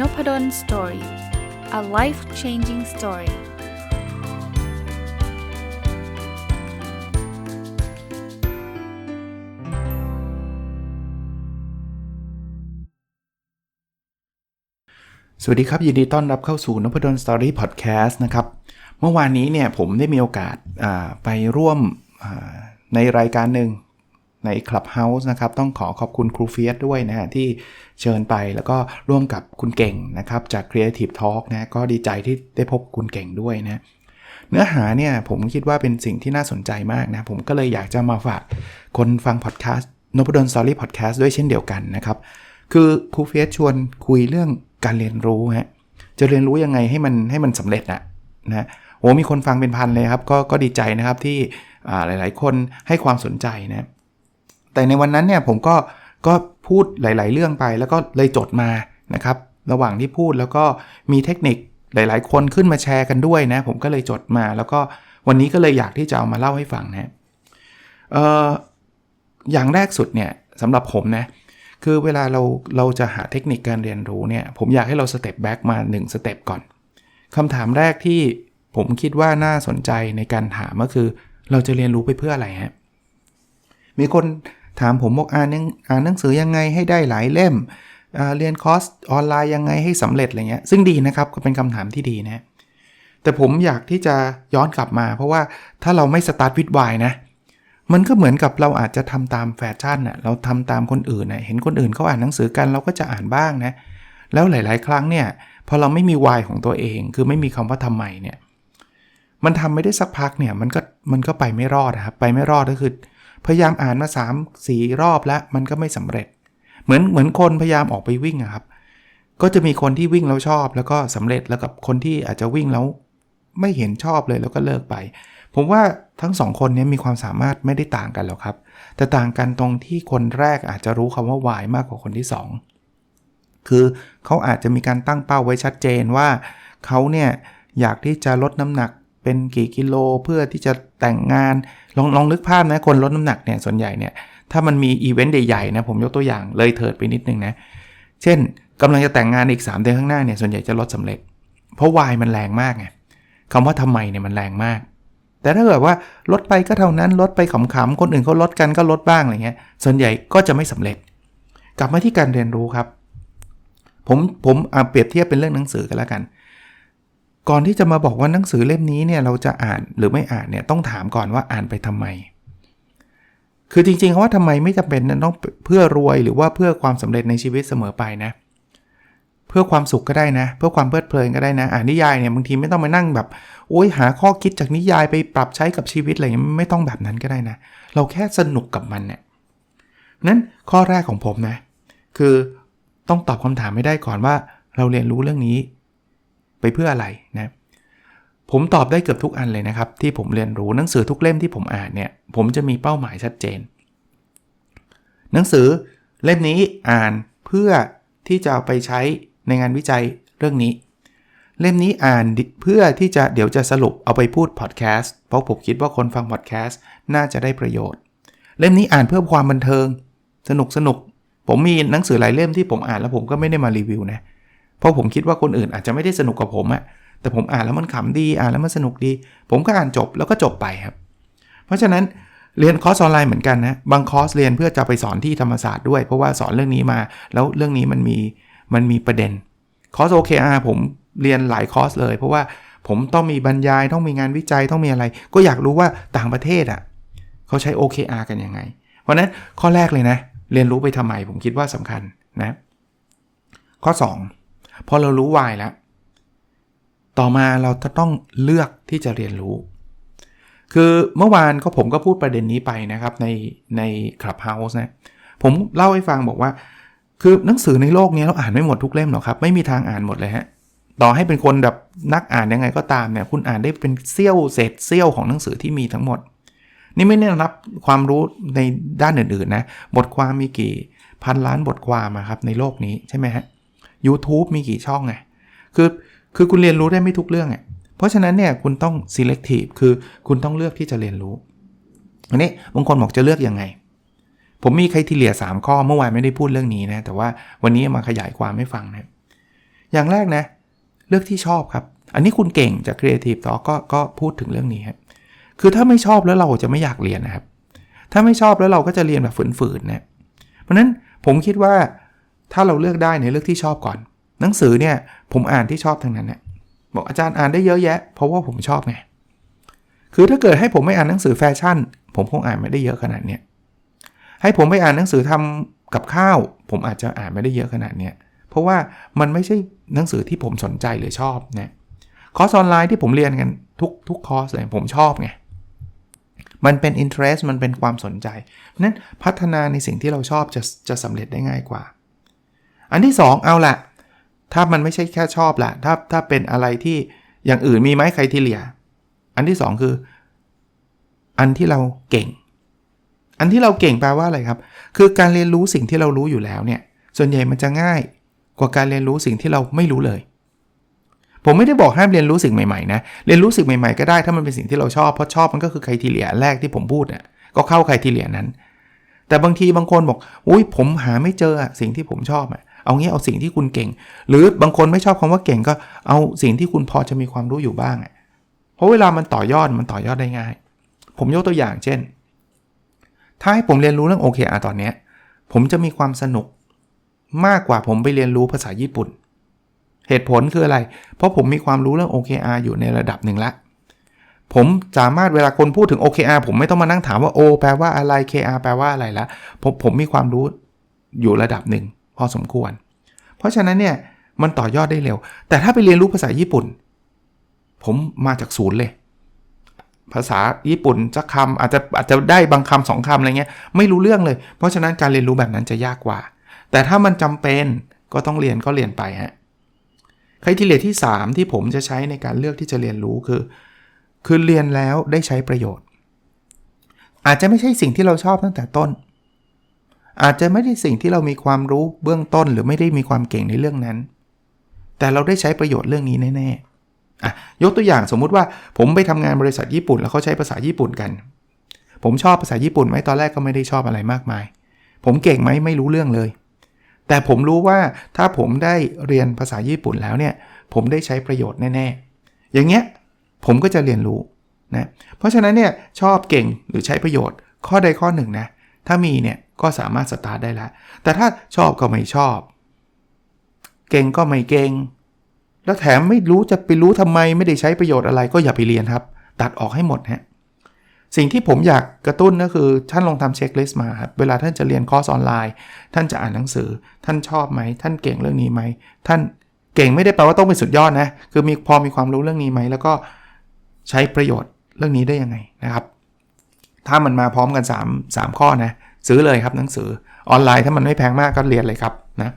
n o p ด d o สตอรี่ a life changing story สวัสดีครับ ยินดีต้อนรับเข้าสู่นพดลสตอรี่พอดแคสต์นะครับ เมื่อวานนี้เนี่ยผมได้มีโอกาสไปร่วมในรายการหนึ่ง ใน Clubhouse นะครับ ต้องขอขอบคุณครูเฟียสด้วยนะฮะที่เชิญไปแล้วก็ร่วมกับคุณเก่งนะครับ จาก Creative Talk นะก็ดีใจที่ได้พบคุณเก่งด้วยนะเนื้อหาเนี่ยผมคิดว่าเป็นสิ่งที่น่าสนใจมากนะ ผมก็เลยอยากจะมาฝากคนฟังพอดแคสต์นพดลสตอรี่พอดแคสต์ด้วยเช่นเดียวกันนะครับ คือครูเฟียสชวนคุยเรื่องการเรียนรู้ฮะจะเรียนรู้ยังไงให้มันให้มันสำเร็จนะนะโอ้มีคนฟังเป็นพันเลยครับ ก็ก็ดีใจนะครับที่หลาย ๆ คนให้ความสนใจนะ แต่ในวันนั้นเนี่ยผมก็ก็พูดหลาย ๆ เรื่องไปแล้วก็เลยจดมานะครับระหว่างที่พูดแล้วก็มีเทคนิคหลาย ๆ คนขึ้นมาแชร์กันด้วยนะ ผมก็เลยจดมา แล้วก็วันนี้ก็เลยอยากที่จะเอามาเล่าให้ฟังนะเอออย่างแรกสุดเนี่ยสำหรับผมนะคือเวลาเราเราจะหาเทคนิคการเรียนรู้เนี่ยผมอยากให้เราสเต็ปแบ็กมา1สเต็ปก่อนคำถามแรกที่ผมคิดว่าน่าสนใจในการถามก็คือ เราจะเรียนรู้ไปเพื่ออะไรฮะมีคน ถามผมบอกอ่านอ่านหนังสือยังไงให้ได้หลายเล่ม เรียนคอร์สออนไลน์ยังไงให้สำเร็จอะไรเงี้ย ซึ่งดีนะครับก็เป็นคำถามที่ดีนะแต่ผมอยากที่จะย้อนกลับมา เพราะว่าถ้าเราไม่สตาร์ทวิดวายนะ มันก็เหมือนกับเราอาจจะทำตามแฟชั่นน่ะเราทำตามคนอื่นน่ะเห็นคนอื่นเขาอ่านหนังสือกันเราก็จะอ่านบ้างนะ แล้วหลาย ๆ ครั้งเนี่ยพอเราไม่มีวายของตัวเอง คือไม่มีคำว่าทำไมเนี่ย มันทำไม่ได้สักพักเนี่ย มันก็มันก็ไปไม่รอดครับ ไปไม่รอดก็คือ พยายามอ่านมา3 4รอบแล้วมันก็ไม่สำเร็จ เหมือนเหมือนคนพยายามออกไปวิ่งอะครับ ก็จะมีคนที่วิ่งแล้วชอบแล้วก็สำเร็จแล้วกับคนที่อาจจะวิ่งแล้วไม่เห็นชอบเลยแล้วก็เลิกไป ผมว่าทั้งสองคนนี้มีความสามารถไม่ได้ต่างกันหรอกครับ แต่ต่างกันตรงที่คนแรกอาจจะรู้คำว่าวายมากกว่าคนที่ 2 คือเขาอาจจะมีการตั้งเป้าไว้ชัดเจนว่าเขาเนี่ยอยากที่จะลดน้ำหนัก เป็นกี่กิโลเพื่อที่จะแต่งงานลองลองนึกภาพนะคนลดน้ำหนักเนี่ยส่วนใหญ่เนี่ยถ้ามันมีอีเวนต์ใหญ่ๆนะผมยกตัวอย่างเลยเถิดไปนิดนึงนะเช่นกำลังจะแต่งงานอีก 3 เดือนข้างหน้าเนี่ยส่วนใหญ่จะลดสำเร็จ เพราะวายมันแรงมากไงคำว่าทำไมเนี่ยมันแรงมาก แต่ถ้าเกิดว่าลดไปก็เท่านั้นลดไปขำๆคนอื่นเขาลดกันก็ลดบ้างอะไรเงี้ยส่วนใหญ่ก็จะไม่สำเร็จ กลับมาที่การเรียนรู้ครับ ผมผมเปรียบเทียบเป็นเรื่องหนังสือกันแล้วกัน ก่อนที่จะมาบอกว่าหนังสือเล่มนี้เนี่ยเราจะอ่านหรือไม่อ่านเนี่ยต้องถามก่อนว่าอ่านไปทำไม คือจริงๆเขาว่าทำไมไม่จำเป็นต้องเพื่อรวยหรือว่าเพื่อความสำเร็จในชีวิตเสมอไปนะ เพื่อความสุขก็ได้นะ เพื่อความเพลิดเพลินก็ได้นะ อ่านนิยายเนี่ยบางทีไม่ต้องมานั่งแบบโอ้ยหาข้อคิดจากนิยายไปปรับใช้กับชีวิตอะไรอย่างไม่ต้องแบบนั้นก็ได้นะ เราแค่สนุกกับมันเนี่ยนั้นข้อแรกของผมนะ คือต้องตอบคำถามไม่ได้ก่อนว่า เราเรียนรู้เรื่องนี้ ไปเพื่ออะไรนะผมตอบได้เกือบทุกอันเลยนะครับ ที่ผมเรียนรู้หนังสือทุกเล่มที่ผมอ่านเนี่ย ผมจะมีเป้าหมายชัดเจน หนังสือเล่มนี้อ่านเพื่อที่จะไปใช้ในงานวิจัยเรื่องนี้ เล่มนี้อ่านเพื่อที่จะเดี๋ยวจะสรุปเอาไปพูดพอดแคสต์เพราะผมคิดว่าคนฟังพอดแคสต์น่าจะได้ประโยชน์ เล่มนี้อ่านเพื่อความบันเทิง สนุกสนุกผมมีหนังสือหลายเล่มที่ผมอ่านแล้วผมก็ไม่ได้มารีวิวนะเพราะผมคิดว่าคนอื่นอาจจะไม่ได้สนุกกับผมอะแต่ผมอ่านแล้วมันขำดีอ่านแล้วมันสนุกดี ผมก็อ่านจบแล้วก็จบไปครับ เพราะฉะนั้นเรียนคอร์สออนไลน์เหมือนกันนะบางคอร์สเรียนเพื่อจะไปสอนที่ธรรมศาสตร์ด้วย เพราะว่าสอนเรื่องนี้มา แล้วเรื่องนี้มันมีมันมีประเด็นคอร์ส OKR ผมเรียนหลายคอร์สเลย เพราะว่าผมต้องมีบรรยายต้องมีงานวิจัยต้องมีอะไร ก็อยากรู้ว่าต่างประเทศอะ่ะเขาใช้ OKR กันยังไง เพราะนั้นข้อแรกเลยนะ เรียนรู้ไปทำไมผมคิดว่าสำคัญนะ ข้อ 2 พอเรารู้วายแล้ว ต่อมาเราจะต้องเลือกที่จะเรียนรู้ คือเมื่อวานก็ผมก็พูดประเด็นนี้ไปนะครับในใน Clubhouse นะผมเล่าให้ฟังบอกว่า คือหนังสือในโลกนี้เราอ่านไม่หมดทุกเล่มหรอกครับ ไม่มีทางอ่านหมดเลยฮะต่อให้เป็นคนแบบนักอ่านยังไงก็ตามเนี่ยคุณอ่านได้เป็นเซี่ยวเศษเซี่ยวของหนังสือที่มีทั้งหมด นี่ไม่ได้นับความรู้ในด้านอื่นๆนะบทความมีกี่พันล้านบทความครับในโลกนี้ใช่ไหมฮะ YouTube มีกี่ช่องไงคือคือคุณเรียนรู้ได้ไม่ทุกเรื่องอะเพราะฉะนั้นเนี่ยคุณต้อง selective คือคุณต้องเลือกที่จะเรียนรู้ อันนี้บางคนบอกจะเลือกยังไง ผมมีใครที่เหลีย3 ข้อเมื่อวานไม่ได้พูดเรื่องนี้นะ แต่ว่าวันนี้มาขยายความให้ฟังนะ อย่างแรกนะ เลือกที่ชอบครับ อันนี้คุณเก่งจาก Creative Talk ก็ก็พูดถึงเรื่องนี้ครับคือถ้าไม่ชอบแล้วเราจะไม่อยากเรียนนะครับ ถ้าไม่ชอบแล้วเราก็จะเรียนแบบฝืนๆนะ เพราะนั้นผมคิดว่า ถ้าเราเลือกได้เนี่ยเลือกที่ชอบก่อน หนังสือเนี่ยผมอ่านที่ชอบทั้งนั้นเนี่ยบอกอาจารย์อ่านได้เยอะแยะ เพราะว่าผมชอบไงคือถ้าเกิดให้ผมไม่อ่านหนังสือแฟชั่น ผมคงอ่านไม่ได้เยอะขนาดเนี้ยให้ผมไปอ่านหนังสือทำกับข้าว ผมอาจจะอ่านไม่ได้เยอะขนาดเนี้ยเพราะว่ามันไม่ใช่หนังสือที่ผมสนใจหรือชอบนะคอร์สออนไลน์ที่ผมเรียนกันทุกทุกคอร์สเลยผมชอบไงมันเป็น interest มันเป็นความสนใจนั้นพัฒนาในสิ่งที่เราชอบจะจะสำเร็จได้ง่ายกว่า อันที่ 2 เอาละถ้ามันไม่ใช่แค่ชอบละถ้าถ้าเป็นอะไรที่อย่างอื่นมีไหมใครที่เหลีย อันที่ 2 คือ อันที่เราเก่ง อันที่เราเก่งแปลว่าอะไรครับ คือการเรียนรู้สิ่งที่เรารู้อยู่แล้วเนี่ย ส่วนใหญ่มันจะง่ายกว่าการเรียนรู้สิ่งที่เราไม่รู้เลย ผมไม่ได้บอกห้ามเรียนรู้สิ่งใหม่ๆนะ เรียนรู้สิ่งใหม่ๆก็ได้ถ้ามันเป็นสิ่งที่เราชอบ เพราะชอบมันก็คือใครทีเลียแรกที่ผมพูดน่ะก็เข้าใครทีเลียนั้น แต่บางทีบางคนบอก อุ้ยผมหาไม่เจอสิ่งที่ผมชอบอะ เอางี้เอาสิ่งที่คุณเก่ง หรือบางคนไม่ชอบคำว่าเก่งก็เอาสิ่งที่คุณพอจะมีความรู้อยู่บ้างอะเพราะเวลามันต่อยอดมันต่อยอดได้ง่าย ผมยกตัวอย่างเช่น ถ้าให้ผมเรียนรู้เรื่อง OKR ตอนนี้ผมจะมีความสนุกมากกว่าผมไปเรียนรู้ภาษาญี่ปุ่น เหตุผลคืออะไร เพราะผมมีความรู้เรื่อง OKR อยู่ในระดับหนึ่งละ ผมสามารถเวลาคนพูดถึง OKR ผมไม่ต้องมานั่งถามว่า O แปลว่าอะไร KR แปลว่าอะไรละผมผมมีความรู้อยู่ระดับหนึ่ง พอสมควร เพราะฉะนั้นเนี่ยมันต่อยอดได้เร็ว แต่ถ้าไปเรียนรู้ภาษาญี่ปุ่น ผมมาจากศูนย์เลย ภาษาญี่ปุ่นจะคำอาจจะอาจจะได้บางคำสองคำอะไรเงี้ยไม่รู้เรื่องเลย เพราะฉะนั้นการเรียนรู้แบบนั้นจะยากกว่า แต่ถ้ามันจำเป็นก็ต้องเรียนก็เรียนไปฮะครทีเลียที่ 3 ที่ผมจะใช้ในการเลือกที่จะเรียนรู้คือ คือเรียนแล้วได้ใช้ประโยชน์ อาจจะไม่ใช่สิ่งที่เราชอบตั้งแต่ต้น อาจจะไม่ได้สิ่งที่เรามีความรู้เบื้องต้นหรือไม่ได้มีความเก่งในเรื่องนั้น แต่เราได้ใช้ประโยชน์เรื่องนี้แน่ๆอะยกตัวอย่างสมมุติว่าผมไปทำงานบริษัทญี่ปุ่นแล้วเขาใช้ภาษาญี่ปุ่นกัน ผมชอบภาษาญี่ปุ่นไหมตอนแรกก็ไม่ได้ชอบอะไรมากมาย ผมเก่งไหมไม่รู้เรื่องเลย แต่ผมรู้ว่าถ้าผมได้เรียนภาษาญี่ปุ่นแล้วเนี่ย ผมได้ใช้ประโยชน์แน่ๆ อย่างเงี้ยผมก็จะเรียนรู้นะ เพราะฉะนั้นเนี่ยชอบเก่งหรือใช้ประโยชน์ข้อใดข้อหนึ่งนะ ถ้ามีเนี่ย ก็สามารถสตาร์ทได้แล้ว แต่ถ้าชอบก็ไม่ชอบ เก่งก็ไม่เก่ง แล้วแถมไม่รู้จะไปรู้ทำไมไม่ได้ใช้ประโยชน์อะไรก็อย่าไปเรียนครับ ตัดออกให้หมดฮะสิ่งที่ผมอยากกระตุ้นก็คือท่านลองทำเช็คลิสต์มาครับเวลาท่านจะเรียนคอร์สออนไลน์ ท่านจะอ่านหนังสือ ท่านชอบไหม ท่านเก่งเรื่องนี้ไหม ท่านเก่งไม่ได้แปลว่าต้องเป็นสุดยอดนะ คือมีพอมีความรู้เรื่องนี้ไหม แล้วก็ใช้ประโยชน์เรื่องนี้ได้ยังไงนะครับ ถ้ามันมาพร้อมกัน 3 3 ข้อนะ ซื้อเลยครับหนังสือออนไลน์ถ้ามันไม่แพงมากก็เรียนเลยครับนะ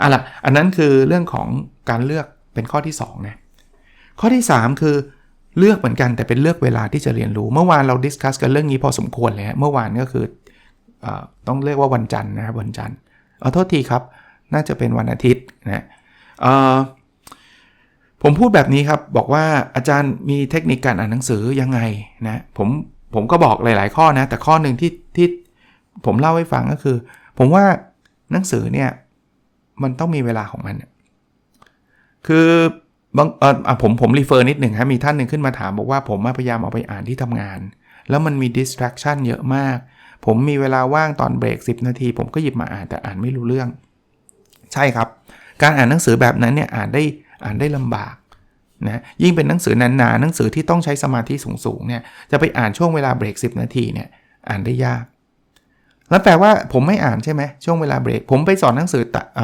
อะล่ะอันนั้นคือเรื่องของการเลือกเป็นข้อที่2นะข้อที่ 3 คือเลือกเหมือนกันแต่เป็นเลือกเวลาที่จะเรียนรู้ เมื่อวานเราดิสคัสกันเรื่องนี้พอสมควรเลยเมื่อวานก็คืออต้องเรียกว่าวันจันทร์นะครับวันจันทร์เอาโทษทีครับ น่าจะเป็นวันอาทิตย์นะผมพูดแบบนี้ครับบอกว่าอาจารย์มีเทคนิคการอ่านหนังสือยังไงนะผมผมก็บอกหลาย ๆ ข้อนะแต่ข้อหนึ่งที่ที่ ผมเล่าให้ฟังก็คือ ผมว่าหนังสือเนี่ยมันต้องมีเวลาของมัน คือบางเออผมผมรีเฟอร์นิดหนึ่งครับมีท่านหนึ่งขึ้นมาถามบอกว่าผมพยายามเอาไปอ่านที่ทำงาน แล้วมันมี distraction เยอะมาก ผมมีเวลาว่างตอนเบรก 10 นาที ผมก็หยิบมาอ่านแต่อ่านไม่รู้เรื่อง ใช่ครับ การอ่านหนังสือแบบนั้นเนี่ยอ่านได้อ่านได้ลำบากนะยิ่งเป็นหนังสือนานๆหนังสือที่ต้องใช้สมาธิสูงๆเนี่ยจะไปอ่านช่วงเวลาเบรก10 นาทีเนี่ยอ่านได้ยาก แล้วแปลว่าผมไม่อ่านใช่ไหมช่วงเวลาเบรก ผมไปสอนหนังสือตอ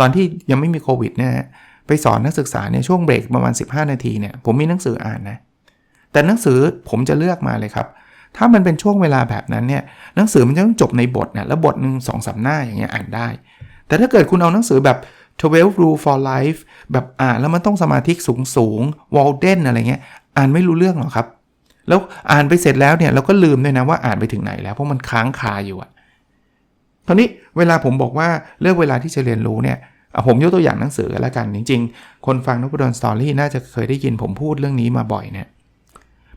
ตอนที่ยังไม่มีโควิดเนี่ยไปสอนนักศึกษาเนี่ยช่วงเบรกประมาณ 15 นาทีเนี่ยผมมีหนังสืออ่านนะแต่หนังสือผมจะเลือกมาเลยครับ ถ้ามันเป็นช่วงเวลาแบบนั้นเนี่ยหนังสือมันจะต้องจบในบทเนี่ยแล้วบทหนึ่งสองสาหน้าอย่างเงี้ยอ่านได้ แต่ถ้าเกิดคุณเอาหนังสือแบบ 12 rule for life แบบอ่านแล้วมันต้องสมาธิสูงสูงวอลเดนอะไรเงี้ยอ่านไม่รู้เรื่องหรอกครับ แล้วอ่านไปเสร็จแล้วเนี่ยเราก็ลืมด้วยนะว่าอ่านไปถึงไหนแล้วเพราะมันค้างคาอยู่อะ ราวนี้เวลาผมบอกว่าเลือกเวลาที่จะเรียนรู้เนี่ยผมยกตัวอย่างหนังสือแล้วกันจริง ๆ คนฟังนพดลสตอรี่น่าจะเคยได้ยินผมพูดเรื่องนี้มาบ่อยเนี่ย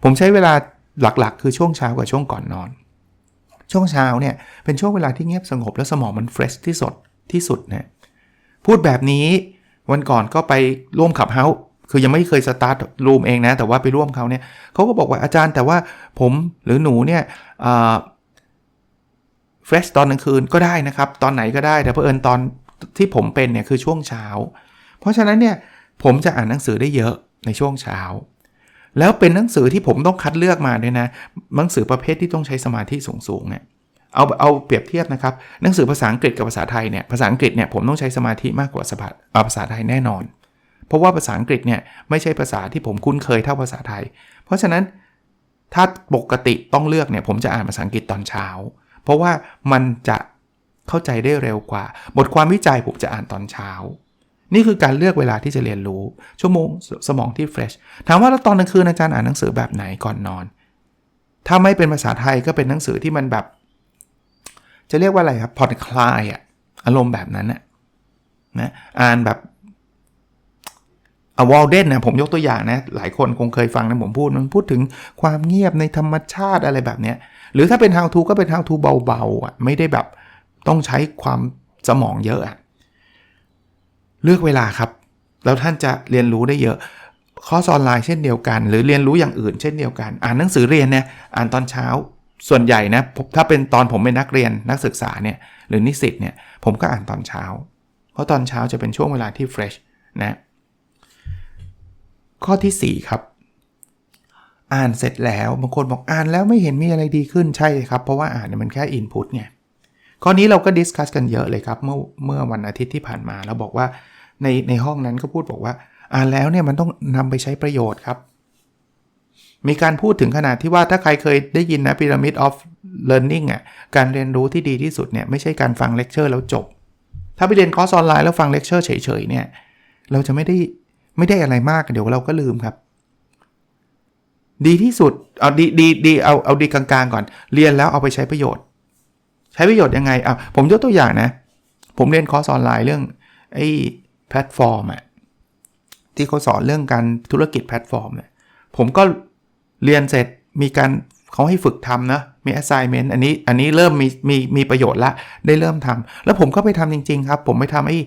ผมใช้เวลาหลักๆ คือช่วงเช้ากับช่วงก่อนนอน ช่วงเช้าเนี่ยเป็นช่วงเวลาที่เงียบสงบและสมองมันเฟรชที่สดที่สุดนะพูดแบบนี้วันก่อนก็ไปร่วมขับเฮาคือยังไม่เคยสตาร์ทรูมเองนะ แต่ว่าไปร่วมเขาเนี่ยเขาก็บอกว่าอาจารย์แต่ว่าผมหรือหนูเนี่ย เฟรชตอนกลางคืนก็ได้นะครับ ตอนไหนก็ได้แต่เพอเอิญตอนที่ผมเป็นเนี่ยคือช่วงเช้า เพราะฉะนั้นเนี่ยผมจะอ่านหนังสือได้เยอะในช่วงเช้า แล้วเป็นหนังสือที่ผมต้องคัดเลือกมาด้วยนะหนังสือประเภทที่ต้องใช้สมาธิสูงๆเนี่ยเอาเอาเปรียบเทียบนะครับหนังสือภาษาอังกฤษกับภาษาไทยเนี่ยภาษาอังกฤษเนี่ยผมต้องใช้สมาธิมากกว่าภาษาไทยแน่นอน เพราะว่าภาษาอังกฤษเนี่ยไม่ใช่ภาษาที่ผมคุ้นเคยเท่าภาษาไทย เพราะฉะนั้นถ้าปกติต้องเลือกเนี่ยผมจะอ่านภาษาอังกฤษตอนเช้า เพราะว่ามันจะเข้าใจได้เร็วกว่า บทความวิจัยผมจะอ่านตอนเช้า นี่คือการเลือกเวลาที่จะเรียนรู้ ชั่วโมงสมองที่เฟรชถามว่าแล้วตอนกลางคืนอาจารย์อ่านหนังสือแบบไหนก่อนนอน ถ้าไม่เป็นภาษาไทยก็เป็นหนังสือที่มันแบบ จะเรียกว่าอะไรครับผ่อนคลายอะอารมณ์แบบนั้นนะนะอ่านแบบอวอลเดนนะผมยกตัวอย่างนะ หลายคนคงเคยฟังนะผมพูด มันพูดถึงความเงียบในธรรมชาติอะไรแบบเนี้ย หรือถ้าเป็น how to ก็เป็น how to เบาๆอะไม่ได้แบบต้องใช้ความสมองเยอะอะเลือกเวลาครับ แล้วท่านจะเรียนรู้ได้เยอะคอร์สออนไลน์เช่นเดียวกัน หรือเรียนรู้อย่างอื่นเช่นเดียวกัน อ่านหนังสือเรียนเนี่ยอ่านตอนเช้าส่วนใหญ่นะถ้าเป็นตอนผมเป็นนักเรียนนักศึกษาเนี่ยหรือนิสิตเนี่ยผมก็อ่านตอนเช้า เพราะตอนเช้าจะเป็นช่วงเวลาที่เฟรชนะข้อที่ 4 ครับ อ่านเสร็จแล้วบางคนบอกอ่านแล้วไม่เห็นมีอะไรดีขึ้นใช่ครับ เพราะว่าอ่านเนี่ยมันแค่อินพุตไงข้อนี้เราก็ดิสคัสกันเยอะเลยครับ เมื่อเมื่อวันอาทิตย์ที่ผ่านมาเราบอกว่าในในห้องนั้นก็พูดบอกว่า อ่านแล้วเนี่ยมันต้องนำไปใช้ประโยชน์ครับ มีการพูดถึงขนาดที่ว่าถ้าใครเคยได้ยินนะ Pyramid of Learning อะการเรียนรู้ที่ดีที่สุดเนี่ยไม่ใช่การฟังเลคเชอร์แล้วจบ ถ้าไปเรียนคอร์สออนไลน์แล้วฟังเลคเชอร์เฉยๆเนี่ยเราจะไม่ได้ไม่ได้อะไรมากเดี๋ยวเราก็ลืมครับ ดีที่สุด เอาดีดีดีเอาเอาดีกลางๆก่อน เรียนแล้วเอาไปใช้ประโยชน์ ใช้ประโยชน์ยังไงอะผมยกตัวอย่างนะ ผมเรียนคอร์สออนไลน์เรื่องไอ้แพลตฟอร์มอะที่เขาสอนเรื่องการธุรกิจแพลตฟอร์มเนี่ยผมก็เรียนเสร็จมีการเขาให้ฝึกทำนะ มี assignment อันนี้อันนี้เริ่มมีมีมีประโยชน์ละ ได้เริ่มทำแล้วผมก็ไปทำจริง ๆ ครับ ผมไปทำไอ้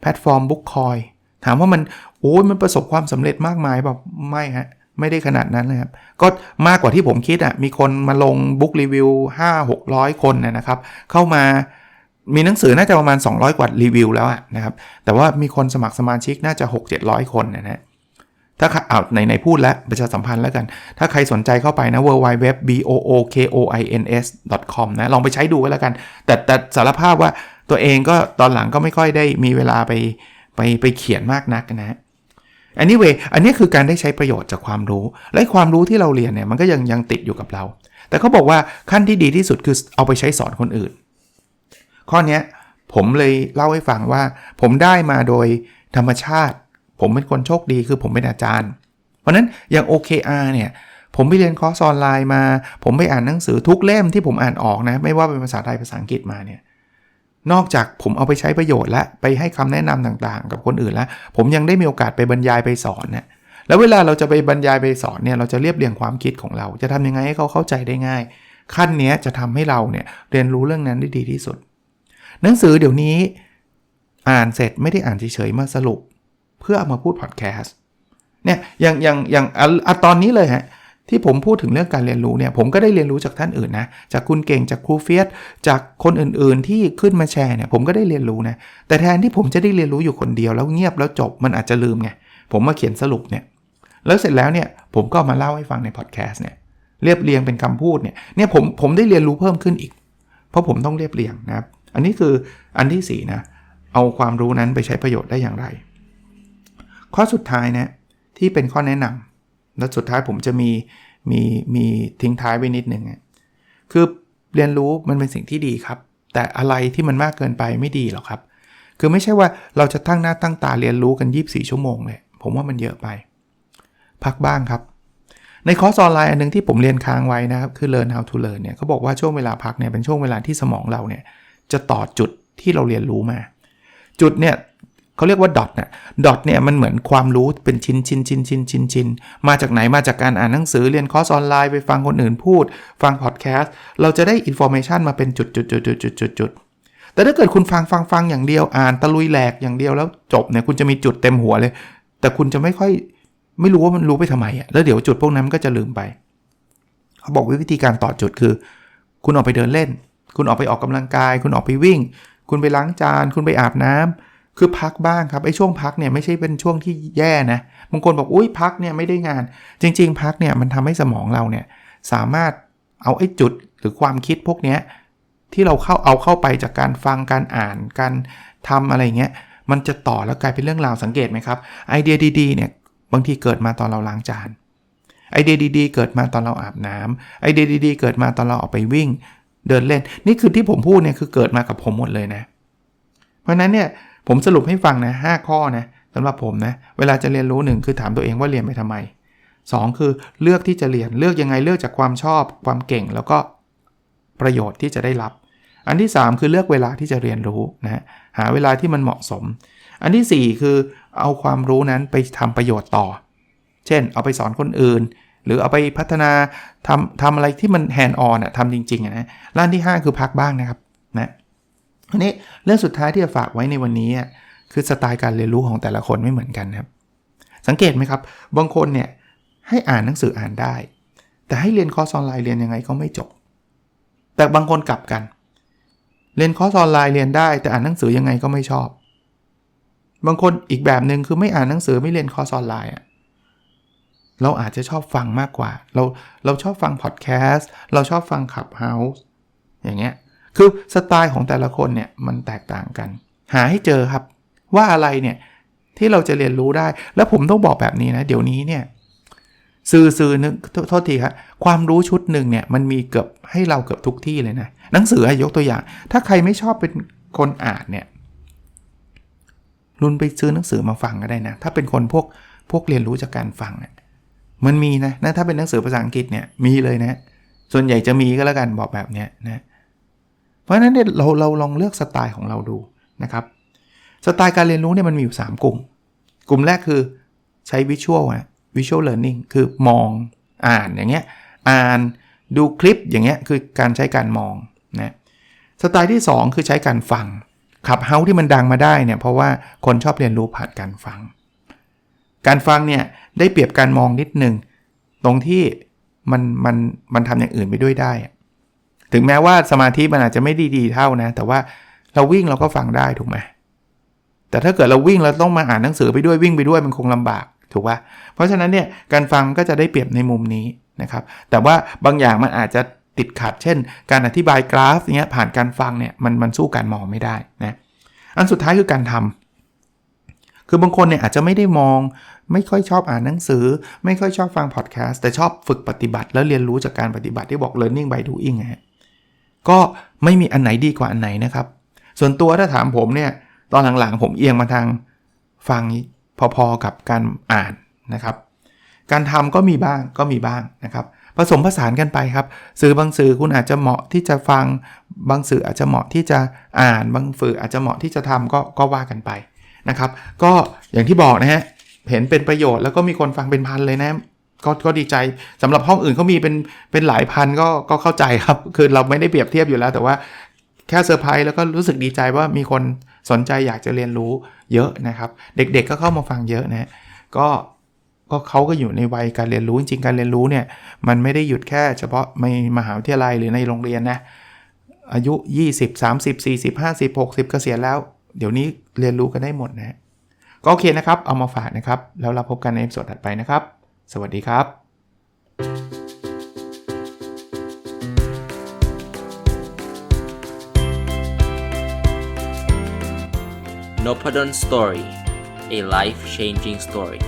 แพลตฟอร์มบุ๊กคอยถามว่ามันโอ้ยมันประสบความสำเร็จมากมายแบบไม่ฮะ ไม่ได้ขนาดนั้นเลยครับ ก็มากกว่าที่ผมคิดอะ่ะมีคนมาลงบุ๊กรีวิว5 600 คนนะครับ เข้ามามีหนังสือน่าจะประมาณ 200 กว่ารีวิวแล้วอะนะครับ แต่ว่ามีคนสมัครสมาชิกน่าจะ 6 700 คนนะฮะถ้าเอาในในพูดแล้วประชาสัมพันธ์แล้วกัน ถ้าใครสนใจเข้าไปนะ w w w b o o k o i n s com นะ ลองไปใช้ดูก็แล้วกัน แต่แต่สารภาพว่าตัวเองก็ตอนหลังก็ไม่ค่อยได้มีเวลาไปไปไปเขียนมากนักนะฮะ anyway อันนี้คือการได้ใช้ประโยชน์จากความรู้ และความรู้ที่เราเรียนเนี่ยมันก็ยังยังติดอยู่กับเรา แต่เขาบอกว่าขั้นที่ดีที่สุดคือเอาไปใช้สอนคนอื่น ข้อนี้ผมเลยเล่าให้ฟังว่า ผมได้มาโดยธรรมชาติ ผมเป็นคนโชคดีคือผมเป็นอาจารย์ เพราะนั้นอย่าง OKR เนี่ยผมไปเรียนคอร์สออนไลน์มา ผมไปอ่านหนังสือทุกเล่มที่ผมอ่านออกนะ ไม่ว่าเป็นภาษาไทยภาษาอังกฤษมาเนี่ย นอกจากผมเอาไปใช้ประโยชน์และไปให้คำแนะนำต่างๆ กับคนอื่นแล้ว ผมยังได้มีโอกาสไปบรรยายไปสอนเนี่ยแล้วเวลาเราจะไปบรรยายไปสอนเนี่ยเราจะเรียบเรียงความคิดของเรา จะทำยังไงให้เขาเข้าใจได้ง่าย ขั้นนี้จะทำให้เราเนี่ยเรียนรู้เรื่องนั้นได้ดีที่สุด หนังสือเดี๋ยวนี้อ่านเสร็จไม่ได้อ่านเฉยๆมาสรุป เพื่อเอามาพูดพอดแคสต์เนี่ยอย่างอย่างอย่างอะตอนนี้เลยฮะ ที่ผมพูดถึงเรื่องการเรียนรู้เนี่ยผมก็ได้เรียนรู้จากท่านอื่นนะจากคุณเก่งจากครูเฟียสจากคนอื่นๆ ที่ขึ้นมาแชร์เนี่ยผมก็ได้เรียนรู้นะแต่แทนที่ผมจะได้เรียนรู้อยู่คนเดียวแล้วเงียบแล้วจบมันอาจจะลืมไงผมมาเขียนสรุปเนี่ยแล้วเสร็จแล้วเนี่ยผมก็มาเล่าให้ฟังในพอดแคสต์เนี่ยเรียบเรียงเป็นคำพูดเนี่ยเนี่ยผมผมได้เรียนรู้เพิ่มขึ้นอีก เพราะผมต้องเรียบเรียงนะครับอันนี้คืออันที่4นะเอาความรู้นั้นไปใช้ประโยชน์ได้อย่างไร ข้อสุดท้ายนะที่เป็นข้อแนะนำ แล้วสุดท้ายผมจะมีมีมีทิ้งท้ายไว้นิดนึงคือเรียนรู้มันเป็นสิ่งที่ดีครับ แต่อะไรที่มันมากเกินไปไม่ดีหรอกครับ คือไม่ใช่ว่าเราจะตั้งหน้าตั้งตาเรียนรู้กัน 24 ชั่วโมงเลยผมว่ามันเยอะไป พักบ้างครับ ในคอร์สออนไลน์อันนึงที่ผมเรียนค้างไว้นะครับคือ learn how to learn เนี่ยเขาบอกว่าช่วงเวลาพักเนี่ยเป็นช่วงเวลาที่สมองเราเนี่ยจะต่อจุดที่เราเรียนรู้มา จุดเนี่ย เขาเรียกว่าดอทเนี่ยดอทเนี่ยมันเหมือนความรู้เป็นชิ้นชิ้นชิ้นชิ้นชิ้นชิ้นมาจากไหนมาจากการอ่านหนังสือเรียนคอร์สออนไลน์ไปฟังคนอื่นพูด ฟังพอดแคสต์เราจะได้อินโฟเมชันมาเป็นจุดจุดจุดจุดจุดจุดจุดแต่ถ้าเกิดคุณฟังฟังฟังอย่างเดียวอ่านตะลุยแหลกอย่างเดียวแล้วจบเนี่ยคุณจะมีจุดเต็มหัวเลย แต่คุณจะไม่ค่อยไม่รู้ว่ามันรู้ไปทำไมอะแล้วเดี๋ยวจุดพวกนั้นมันก็จะลืมไปเขาบอกวิธีการต่อจุดคือ คุณออกไปเดินเล่น คุณออกไปออกกำลังกาย คุณออกไปวิ่ง คุณไปล้างจาน คุณไปอาบน้ำ คือพักบ้างครับไอ้ช่วงพักเนี่ยไม่ใช่เป็นช่วงที่แย่นะบางคนบอกอุ้ยพักเนี่ยไม่ได้งาน จริง ๆ พักเนี่ยมันทำให้สมองเราเนี่ยสามารถเอาไอ้จุดหรือความคิดพวกเนี้ยที่เราเข้าเอาเข้าไปจากการฟังการอ่านการทำอะไรเงี้ยมันจะต่อแล้วกลายเป็นเรื่องราวสังเกตไหมครับไอเดียดีๆเนี่ยบางทีเกิดมาตอนเราล้างจานไอเดียดีๆ เกิดมาตอนเราอาบน้ำไอเดียดีๆ เกิดมาตอนเราออกไปวิ่ง เดินเล่น นี่คือที่ผมพูดเนี่ยคือเกิดมากับผมหมดเลยนะ เพราะนั้นเนี่ย ผมสรุปให้ฟังนะหข้อนะสำหรับผมนะเวลาจะเรียนรู้หนึ่งคือถามตัวเองว่าเรียนไปทำไม 2 คือเลือกที่จะเรียนเลือกยังไงเลือกจากความชอบความเก่งแล้วก็ประโยชน์ที่จะได้รับ อันที่ 3 คือเลือกเวลาที่จะเรียนรู้นะหาเวลาที่มันเหมาะสม อันที่ 4 คือเอาความรู้นั้นไปทำประโยชน์ต่อ เช่น เอาไปสอนคนอื่น หรือเอาไปพัฒนาทำทำอะไรที่มันแฮนด์ออนอะทำจริงๆนะล้านที่ 5 คือพักบ้างนะครับนะ อันนี้เรื่องสุดท้ายที่จะฝากไว้ในวันนี้คือสไตล์การเรียนรู้ของแต่ละคนไม่เหมือนกันครับ สังเกตไหมครับ บางคนเนี่ยให้อ่านหนังสืออ่านได้ แต่ให้เรียนคอร์สออนไลน์เรียนยังไงก็ไม่จบ แต่บางคนกลับกัน เรียนคอร์สออนไลน์เรียนได้ แต่อ่านหนังสือยังไงก็ไม่ชอบ บางคนอีกแบบหนึ่งคือไม่อ่านหนังสือไม่เรียนคอร์สออนไลน์เราอาจจะชอบฟังมากกว่า เราเราชอบฟังพอดแคสต์เราชอบฟังขับเฮาส์อย่างเงี้ย คือสไตล์ของแต่ละคนเนี่ยมันแตกต่างกัน หาให้เจอครับ ว่าอะไรเนี่ยที่เราจะเรียนรู้ได้ แล้วผมต้องบอกแบบนี้นะ เดี๋ยวนี้เนี่ยสื่อสื่อนึงโทษทีครับความรู้ชุดหนึ่งเนี่ยมันมีเกือบให้เราเกือบทุกที่เลยนะหนังสือยกตัวอย่าง ถ้าใครไม่ชอบเป็นคนอ่านเนี่ยรุนไปซื้อหนังสือมาฟังก็ได้นะ ถ้าเป็นคนพวกพวกเรียนรู้จากการฟังเนี่ยมันมีนะนะถ้าเป็นหนังสือภาษาอังกฤษเนี่ยมีเลยนะ ส่วนใหญ่จะมีก็แล้วกันบอกแบบเนี้ยนะเราะฉะนั้นเนี่ยเราเราลองเลือกสไตล์ของเราดูนะครับสไตล์การเรียนรู้เนี่ยมันมีอยู่ 3 กลุ่ม กลุ่มแรกคือใช้วิชวลนะวิชวลเลอร์นิ่งคือมองอ่านอย่างเงี้ยอ่านดูคลิปอย่างเงี้ยคือการใช้การมองนะสไตล์ที่ 2 คือใช้การฟังขับเฮาที่มันดังมาได้เนี่ยเพราะว่าคนชอบเรียนรู้ผ่านการฟัง การฟังเนี่ยได้เปรียบการมองนิดนึงตรงที่มันมันมันทำอย่างอื่นไปด้วยได้ ถึงแม้ว่าสมาธิมันอาจจะไม่ดีดีเท่านะ แต่ว่าเราวิ่งเราก็ฟังได้ถูกไหมแต่ถ้าเกิดเราวิ่งเราต้องมาอ่านหนังสือไปด้วยวิ่งไปด้วยมันคงลำบากถูกปะเพราะฉะนั้นเนี่ยการฟังก็จะได้เปรียบในมุมนี้นะครับ แต่ว่าบางอย่างมันอาจจะติดขัด เช่น การอธิบายกราฟเงี้ยผ่านการฟังเนี่ยมันมันสู้การมองไม่ได้นะอันสุดท้ายคือการทำคือบางคนเนี่ยอาจจะไม่ได้มอง ไม่ค่อยชอบอ่านหนังสือ ไม่ค่อยชอบฟังพอดแคสต์แต่ชอบฝึกปฏิบัติ แล้วเรียนรู้จากการปฏิบัติที่บอก learning by doing ฮะ ก็ไม่มีอันไหนดีกว่าอันไหนนะครับ ส่วนตัวถ้าถามผมเนี่ยตอนหลังๆผมเอียงมาทางฟังพอๆกับการอ่านนะครับ การทำก็มีบ้างก็มีบ้างนะครับ ผสมผสานกันไปครับ สื่อบางสื่อคุณอาจจะเหมาะที่จะฟัง บางสื่ออาจจะเหมาะที่จะอ่าน บางสื่ออาจจะเหมาะที่จะทำก็ก็ว่ากันไปนะครับ ก็อย่างที่บอกนะฮะเห็นเป็นประโยชน์แล้วก็มีคนฟังเป็นพันเลยนะ ก็ก็ดีใจสำหรับห้องอื่นเขามีเป็นเป็นหลายพันก็ก็เข้าใจครับ คือเราไม่ได้เปรียบเทียบอยู่แล้ว แต่ว่าแค่เซอร์ไพรส์แล้วก็รู้สึกดีใจว่ามีคนสนใจอยากจะเรียนรู้เยอะนะครับ เด็กๆก็เข้ามาฟังเยอะนะก็ก็เขาก็อยู่ในวัยการเรียนรู้จริงๆการเรียนรู้เนี่ยมันไม่ได้หยุดแค่เฉพาะในมหาวิทยาลัยหรือในโรงเรียนนะอายุ 20 30 40 50 60เกษียณแล้ว เดี๋ยวนี้เรียนรู้กันได้หมดนะก็โอเคนะครับ เอามาฝากนะครับ แล้วเราพบกันในสดถัดไปนะครับ สวัสดีครับ n o p a d o n Story a life changing story